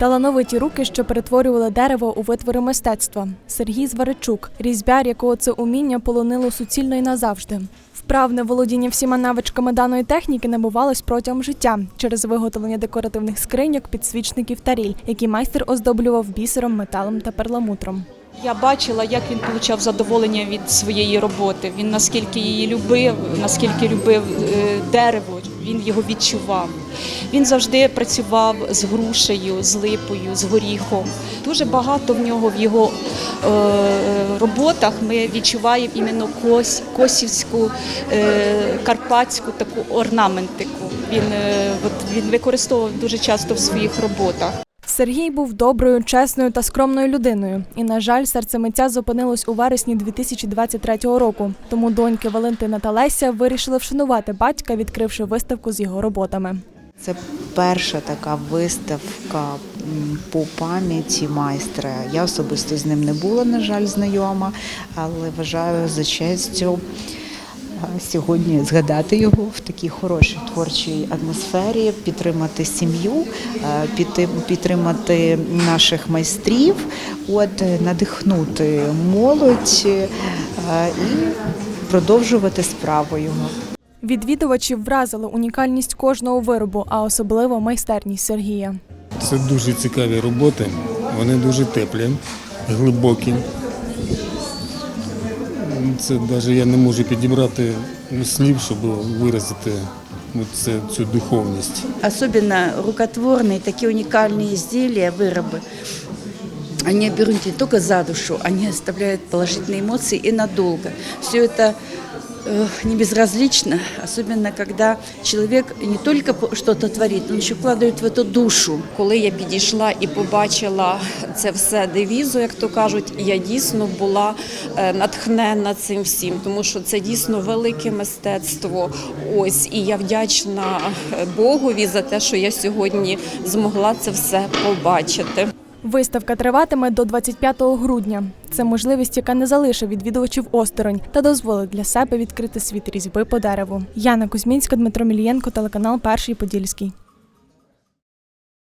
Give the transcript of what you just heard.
Талановиті руки, що перетворювали дерево у витвори мистецтва. Сергій Зваричук, різьбяр, якого це уміння полонило суцільно і назавжди. Вправне володіння всіма навичками даної техніки набувалось протягом життя через виготовлення декоративних скриньок, підсвічників та ріль, які майстер оздоблював бісером, металом та перламутром. Я бачила, як він отримав задоволення від своєї роботи. Він наскільки її любив, наскільки любив е, дерево, він його відчував. Він завжди працював з грушею, з липою, з горіхом. Дуже багато в нього в його е, роботах ми відчуваємо іменно кось, косівську, е, карпатську таку орнаментику. Він, е, він використовував дуже часто в своїх роботах. Сергій був доброю, чесною та скромною людиною. І, на жаль, серце митця зупинилось у вересні 2023 року. Тому доньки Валентина та Леся вирішили вшанувати батька, відкривши виставку з його роботами. Це перша така виставка по пам'яті майстра. Я особисто з ним не була, на жаль, знайома, але вважаю за честю сьогодні згадати його в такій хорошій творчій атмосфері, підтримати сім'ю, е, підтримати наших майстрів, от надихнути молодь е, і продовжувати справу його. Відвідувачів вразила унікальність кожного виробу, а особливо майстерність Сергія. Це дуже цікаві роботи, вони дуже теплі, глибокі. Це навіть я не можу підібрати слів, щоб виразити ну, це, цю духовність. Особенно рукотворные, такие уникальные изделия, вырабы. Они берут не только за душу, они оставляют положительные эмоции и надолго. Все это э, не безразлично, особенно когда человек не только что-то творит, он еще вкладывает в эту душу. Коли я підійшла і побачила це все девізу, як то кажуть, я дійсно була е, натхнена цим всім, тому що це дійсно велике мистецтво. Ось і я вдячна е, Богові за те, що я сьогодні змогла це все побачити. Виставка триватиме до 25 грудня. Це можливість, яка не залишить відвідувачів осторонь та дозволить для себе відкрити світ різьби по дереву. Яна Кузьмінська, Дмитро Мілієнко, телеканал Перший Подільський.